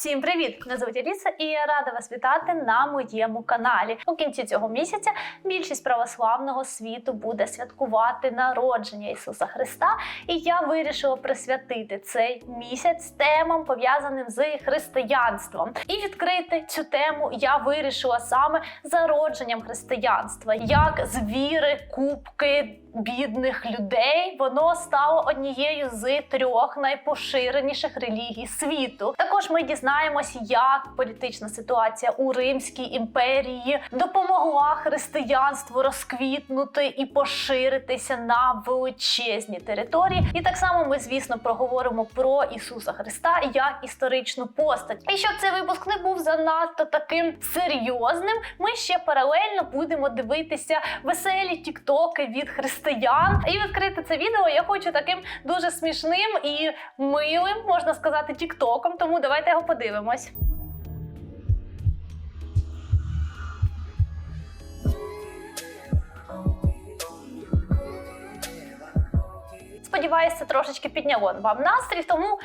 Всім привіт! Мене звуть Аліса і я рада вас вітати на моєму каналі. У кінці цього місяця більшість православного світу буде святкувати народження Ісуса Христа. І я вирішила присвятити цей місяць темам, пов'язаним з християнством. І відкрити цю тему я вирішила саме зародженням християнства, як з віри, кубки. Бідних людей воно стало однією з трьох найпоширеніших релігій світу. Також ми дізнаємось, як політична ситуація у Римській імперії допомогла християнству розквітнути і поширитися на величезні території. І так само ми, звісно, проговоримо про Ісуса Христа як історичну постать. І щоб цей випуск не був занадто таким серйозним, ми ще паралельно будемо дивитися веселі тіктоки від християн. І відкрити це відео я хочу таким дуже смішним і милим, можна сказати, тіктоком. Тому давайте його подивимось. Сподіваюся, трошечки підняло вам настрій. Тому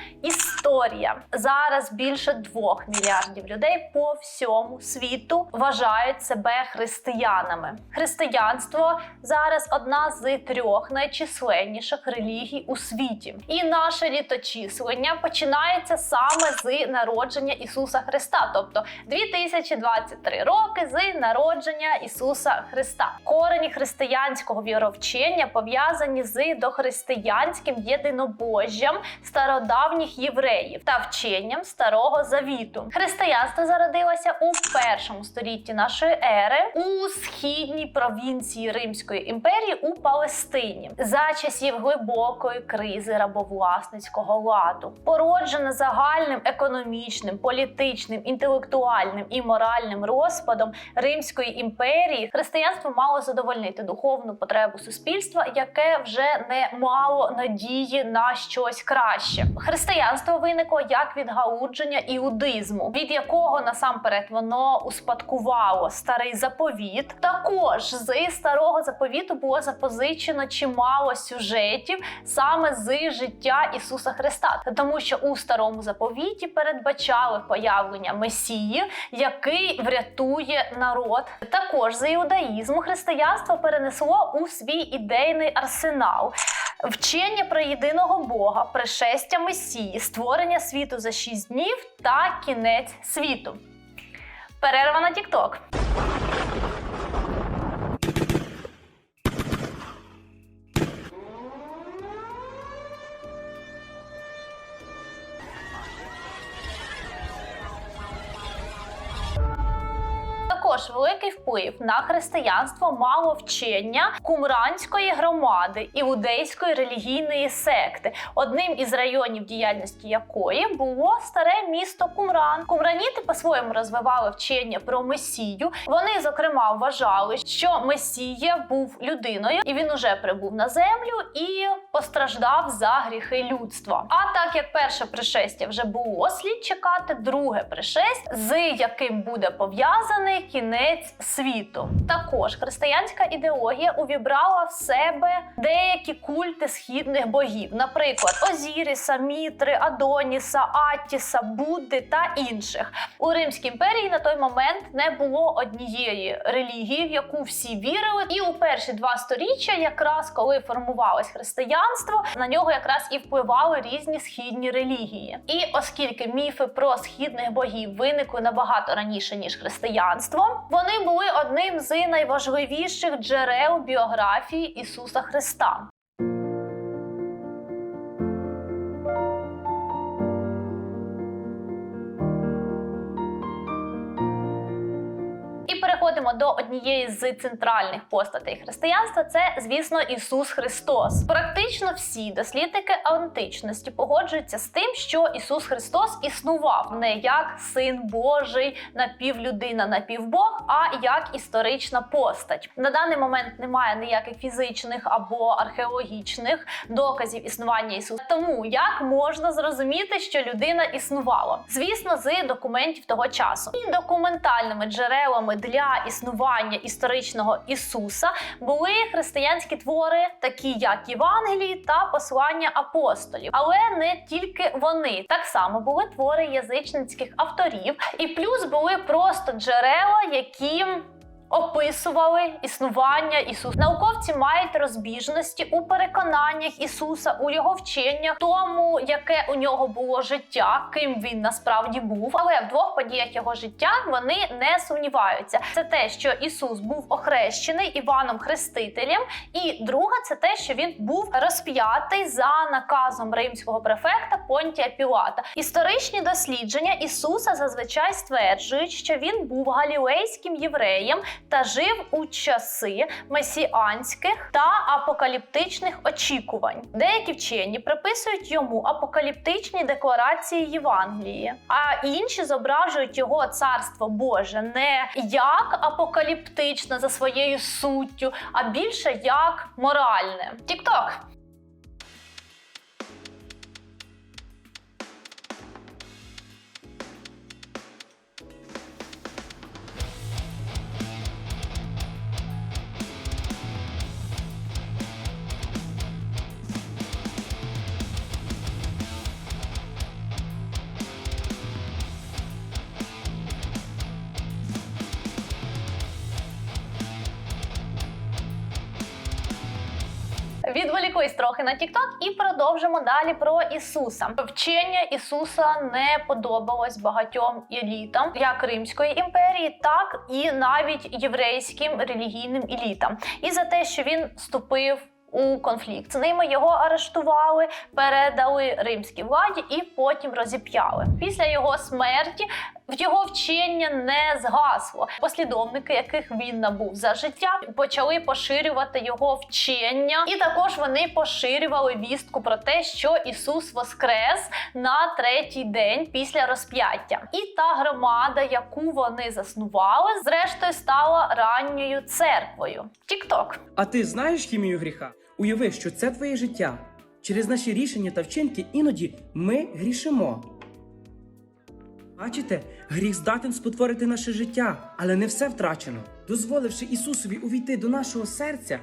історія зараз більше двох мільярдів людей по всьому світу вважають себе християнами. Християнство зараз одна з трьох найчисленніших релігій у світі, і наше літочислення починається саме з народження Ісуса Христа, тобто 2023 роки з народження Ісуса Христа. Корені християнського віровчення пов'язані з дохристиянським єдинобожжям стародавніх євреїв та вченням старого завіту. Християнство зародилося у першому столітті нашої ери у східній провінції Римської імперії у Палестині за часів глибокої кризи рабовласницького ладу, породжене загальним економічним, політичним, інтелектуальним і моральним розпадом Римської імперії. Християнство мало задовольнити духовну потребу суспільства, яке вже не мало надії на щось краще. Християнство виникло як відгалудження іудизму, від якого насамперед воно успадкувало старий заповіт. Також з старого заповіту було запозичено чимало сюжетів саме з життя Ісуса Христа, тому що у старому заповіті передбачали появлення Месії, який врятує народ. Також з іудаїзму християнство перенесло у свій ідейний арсенал. Вчення про єдиного Бога, пришестя Месії, створення світу за шість днів та кінець світу. Перерва на Тікток. Також великий вплив на християнство мало вчення кумранської громади іудейської релігійної секти, одним із районів діяльності якої було старе місто Кумран. Кумраніти по-своєму розвивали вчення про месію. Вони, зокрема, вважали, що Месія був людиною, і він уже прибув на землю і постраждав за гріхи людства. А так як перше пришестя вже було, слід чекати друге пришестя, з яким буде пов'язаний кінець світу. Також християнська ідеологія увібрала в себе деякі культи східних богів, наприклад, Озіріса, Мітри, Адоніса, Аттіса, Будди та інших. У Римській імперії на той момент не було однієї релігії, в яку всі вірили. І у перші два сторіччя, якраз коли формувалось християнство, на нього якраз і впливали різні східні релігії. І оскільки міфи про східних богів виникли набагато раніше ніж християнство, вони були одним з найважливіших джерел біографії Ісуса Христа. І переходимо до однієї з центральних постатей християнства. Це, звісно, Ісус Христос. Практично всі дослідники античності погоджуються з тим, що Ісус Христос існував не як син Божий, напівлюдина, напівбог, а як історична постать. На даний момент немає ніяких фізичних або археологічних доказів існування Ісуса. Тому як можна зрозуміти, що людина існувала? Звісно, з документів того часу і документальними джерелами для за існування історичного Ісуса були християнські твори, такі як Євангелії та послання апостолів. Але не тільки вони так само були твори язичницьких авторів, і плюс були просто джерела, які описували існування Ісуса. Науковці мають розбіжності у переконаннях Ісуса, у його вченнях, тому яке у нього було життя, ким він насправді був. Але в двох подіях його життя вони не сумніваються. Це те, що Ісус був охрещений Іваном Хрестителем, і друге, це те, що він був розп'ятий за наказом римського префекта Понтія Пілата. Історичні дослідження Ісуса зазвичай стверджують, що він був галілейським євреєм та жив у часи месіанських та апокаліптичних очікувань. Деякі вчені приписують йому апокаліптичні декларації Євангелії, а інші зображують його царство Боже не як апокаліптичне за своєю суттю, а більше як моральне. Тікток. Відволікусь трохи на TikTok і продовжимо далі про Ісуса. Вчення Ісуса не подобалось багатьом елітам, як Римської імперії, так і навіть єврейським релігійним елітам. І за те, що він вступив. У конфлікт з ними його арештували, передали римській владі і потім розіп'яли. Після його смерті в його вчення не згасло. Послідовники, яких він набув за життя, почали поширювати його вчення, і також вони поширювали вістку про те, що Ісус воскрес на третій день після розп'яття. І та громада, яку вони заснували, зрештою стала ранньою церквою. Тікток. А ти знаєш хімію гріха? Уяви, що це твоє життя. Через наші рішення та вчинки іноді ми грішимо. Бачите, гріх здатен спотворити наше життя, але не все втрачено. Дозволивши Ісусові увійти до нашого серця,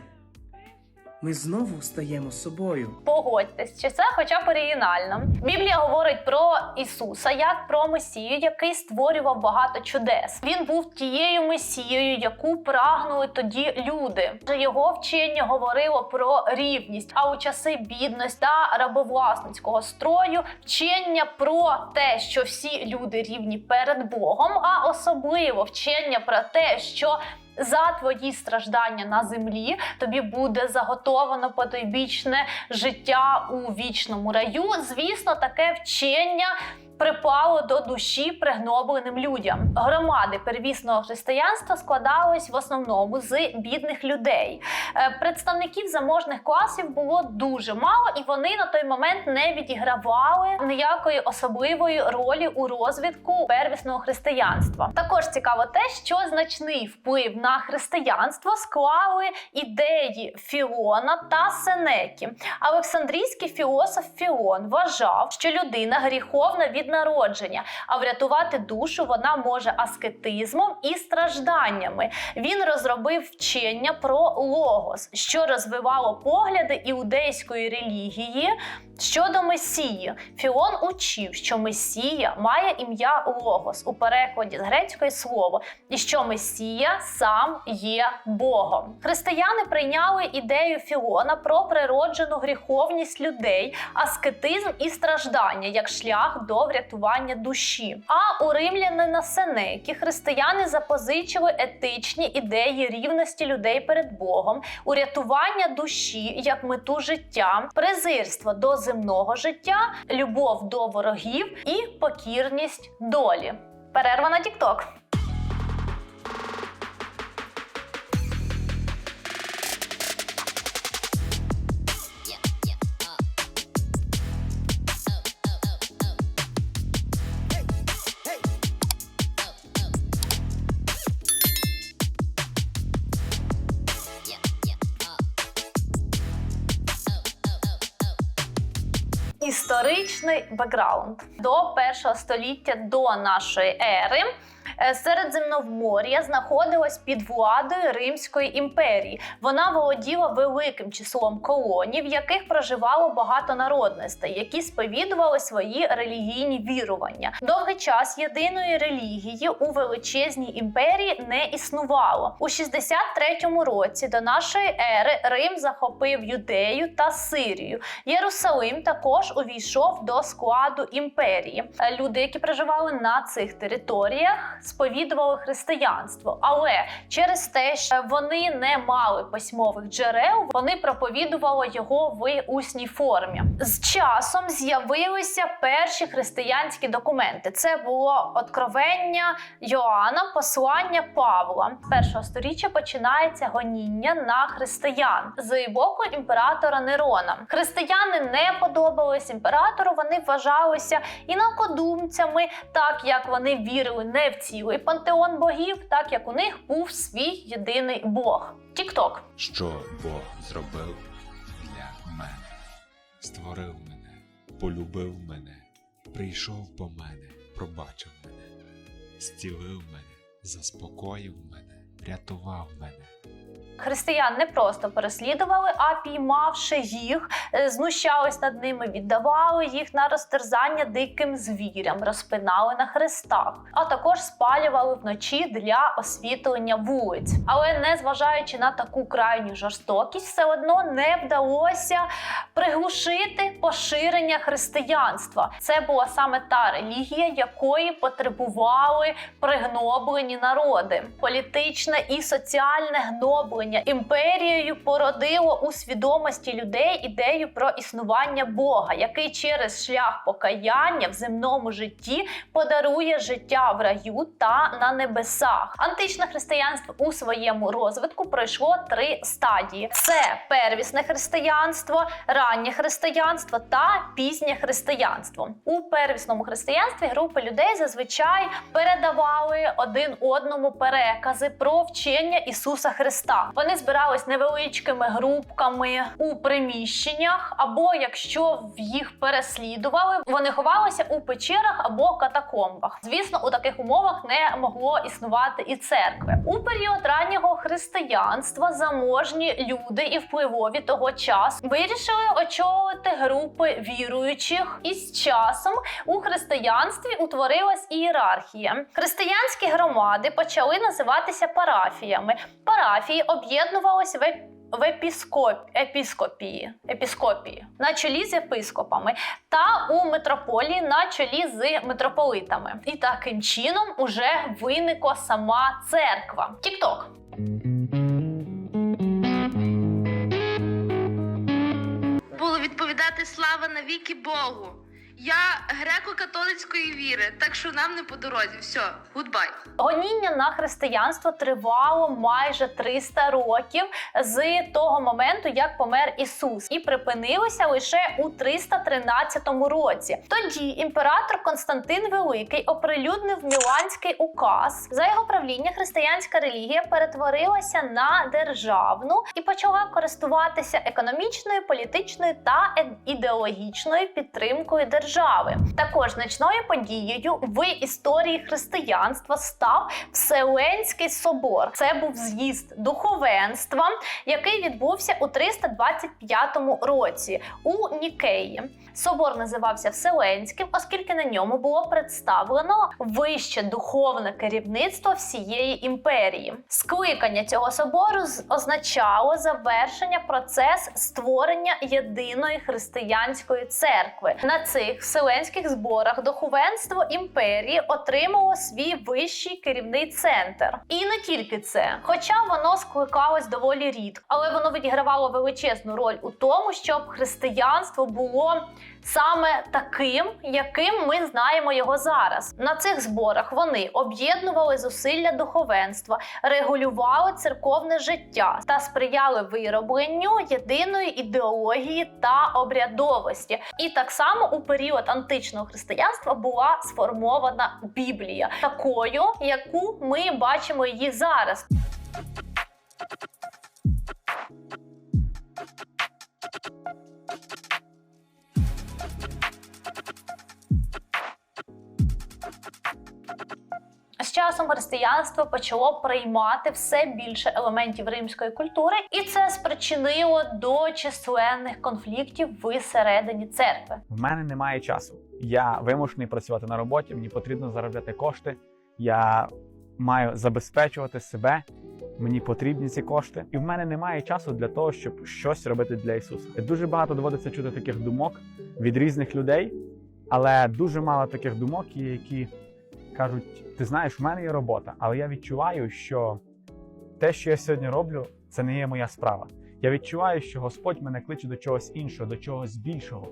ми знову стаємо собою. Погодьтесь, чи це хоча б оригінально. Біблія говорить про Ісуса як про Месію, який створював багато чудес. Він був тією месією, яку прагнули тоді люди. Його вчення говорило про рівність. А у часи бідності та рабовласницького строю вчення про те, що всі люди рівні перед Богом, а особливо вчення про те, що за твої страждання на землі тобі буде заготовано потойбічне життя у вічному раю. Звісно, таке вчення. Припало до душі пригнобленим людям. Громади первісного християнства складались в основному з бідних людей. Е, Представників заможних класів було дуже мало, і вони на той момент не відігравали ніякої особливої ролі у розвитку первісного християнства. Також цікаво те, що значний вплив на християнство склали ідеї Філона та Сенекі. Олександрійський філософ Філон вважав, що людина гріховна від народження, а врятувати душу вона може аскетизмом і стражданнями. Він розробив вчення про логос, що розвивало погляди іудейської релігії щодо Месії. Філон учив, що Месія має ім'я Логос у перекладі з грецької слово, і що Месія сам є Богом. Християни прийняли ідею Філона про природжену гріховність людей, аскетизм і страждання як шлях до врятування душі. А у римлянина Сенекі християни запозичили етичні ідеї рівності людей перед Богом, урятування душі як мету життя, презирство до земного життя, любов до ворогів і покірність долі. Перерва на Тікток. Історичний бекграунд до першого століття до нашої ери. Е, Середземномор'я знаходилась під владою Римської імперії. Вона володіла великим числом колоній, в яких проживало багато народностей, які сповідували свої релігійні вірування. Довгий час єдиної релігії у величезній імперії не існувало. У 63-му році до нашої ери Рим захопив Юдею та Сирію. Єрусалим також увійшов до складу імперії. Е, Люди, які проживали на цих територіях, сповідували християнство, але через те, що вони не мали письмових джерел, вони проповідували його в усній формі. З часом з'явилися перші християнські документи. Це було откровення Йоанна, послання Павла. З першого сторіччя починається гоніння на християн з боку імператора Нерона. Християни не подобались імператору. Вони вважалися інакодумцями, так як вони вірили не в цілий пантеон богів, так як у них був свій єдиний Бог. Тікток. що Бог зробив для мене, створив мене, полюбив мене, прийшов по мене, пробачив мене, зцілив мене, заспокоїв мене, врятував мене. Християн не просто переслідували, а піймавши їх, е, знущались над ними, віддавали їх на розтерзання диким звірям, розпинали на хрестах, а також спалювали вночі для освітлення вулиць. Але незважаючи на таку крайню жорстокість, все одно не вдалося приглушити поширення християнства. Це була саме та релігія, якої потребували пригноблені народи. Політичне і соціальне гноблення імперією породило у свідомості людей ідею про існування Бога, який через шлях покаяння в земному житті подарує життя в раю та на небесах. Античне християнство у своєму розвитку пройшло три стадії: це первісне християнство, раннє християнство та пізнє християнство. У первісному християнстві групи людей зазвичай передавали один одному перекази про вчення Ісуса Христа. Вони збирались невеличкими групками у приміщеннях, або якщо їх переслідували, вони ховалися у печерах або катакомбах. Звісно, у таких умовах не могло існувати і церкви. У період раннього християнства заможні люди і впливові того часу вирішили очолити групи віруючих, і з часом у християнстві утворилась ієрархія. Християнські громади почали називатися парафіями. Парафії об'єднувалися в в епіскоп... епіскопії, епіскопії на чолі з єпископами та у митрополії на чолі з митрополитами. І таким чином уже виникла сама церква. Тікток. було відповідати слава навіки Богу. Я греко-католицької віри, так що нам не по дорозі. Все, гудбай. Гоніння на християнство тривало майже 300 років з того моменту, як помер Ісус, і припинилося лише у 313 році. Тоді імператор Константин Великий оприлюднив Міланський указ. За його правління християнська релігія перетворилася на державну і почала користуватися економічною, політичною та ідеологічною підтримкою держави. Також значною подією в історії християнства став Вселенський собор. Це був з'їзд духовенства, який відбувся у 325 році у Нікеї. Собор називався Вселенським, оскільки на ньому було представлено вище духовне керівництво всієї імперії. Скликання цього собору означало завершення процес створення єдиної християнської церкви. На цих вселенських зборах духовенство імперії отримало свій вищий керівний центр. І не тільки це, хоча воно скликалось доволі рідко, але воно відігравало величезну роль у тому, щоб християнство було саме таким, яким ми знаємо його зараз. На цих зборах вони об'єднували зусилля духовенства, регулювали церковне життя та сприяли виробленню єдиної ідеології та обрядовості. І так само у період античного християнства була сформована Біблія, такою, яку ми бачимо її зараз. Часом християнство почало приймати все більше елементів римської культури, і це спричинило до численних конфліктів всередині церкви. В мене немає часу. Я вимушений працювати на роботі, мені потрібно заробляти кошти. Я маю забезпечувати себе. Мені потрібні ці кошти, і в мене немає часу для того, щоб щось робити для Ісуса. Дуже багато доводиться чути таких думок від різних людей, але дуже мало таких думок, які кажуть: ти знаєш, в мене є робота, але я відчуваю, що те, що я сьогодні роблю, це не є моя справа. Я відчуваю, що Господь мене кличе до чогось іншого, до чогось більшого.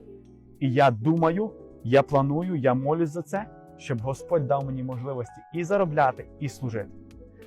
І я думаю, я планую, я молюсь за це, щоб Господь дав мені можливості і заробляти, і служити.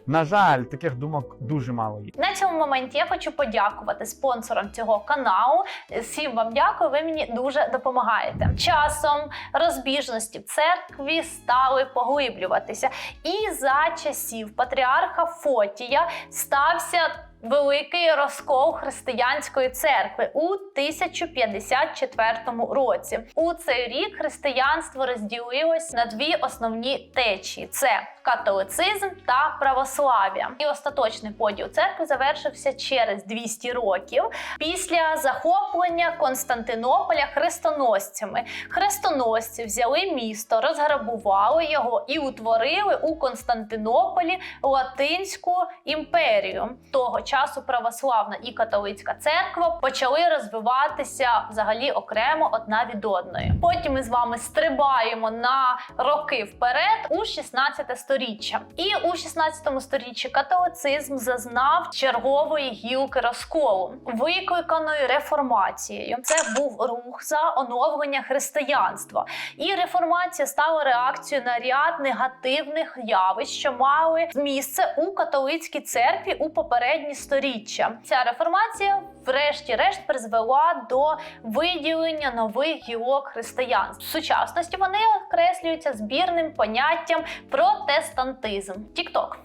На жаль, таких думок дуже мало є. На цьому моменті я хочу подякувати спонсорам цього каналу. Всім вам дякую, ви мені дуже допомагаєте. Часом розбіжності в церкві стали поглиблюватися, і за часів патріарха Фотія стався. Великий розкол християнської церкви у 1054 році. У цей рік християнство розділилось на дві основні течії: це католицизм та православ'я. І остаточний поділ церкви завершився через 200 років після захоплення Константинополя хрестоносцями. Хрестоносці взяли місто, розграбували його і утворили у Константинополі Латинську імперію. Того часу православна і католицька церква почали розвиватися взагалі окремо одна від одної. Потім ми з вами стрибаємо на роки вперед у 16 сторіччя. І у 16 сторіччі католицизм зазнав чергової гілки розколу, викликаної реформацією. Це був рух за оновлення християнства. І реформація стала реакцією на ряд негативних явищ, що мали місце у католицькій церкві у попередні сторіччя. Ця реформація, врешті-решт, призвела до виділення нових гілок християнства. В сучасності вони окреслюються збірним поняттям протестантизм. Тікток.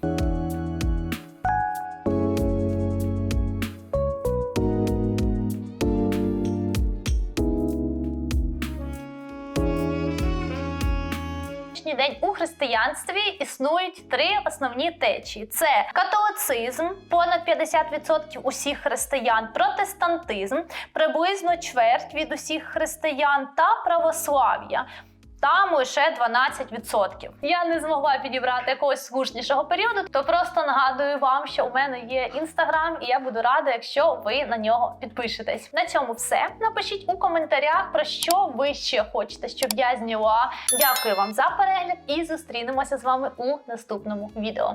сьогоднішній день у християнстві існують три основні течії: це католицизм, понад 50% усіх християн, протестантизм, приблизно чверть від усіх християн, та православ'я. Там лише 12%. Я не змогла підібрати якогось слушнішого періоду, то просто нагадую вам, що у мене є інстаграм, і я буду рада, якщо ви на нього підпишетесь. На цьому все. Напишіть у коментарях про що ви ще хочете, щоб я зняла. Дякую вам за перегляд і зустрінемося з вами у наступному відео.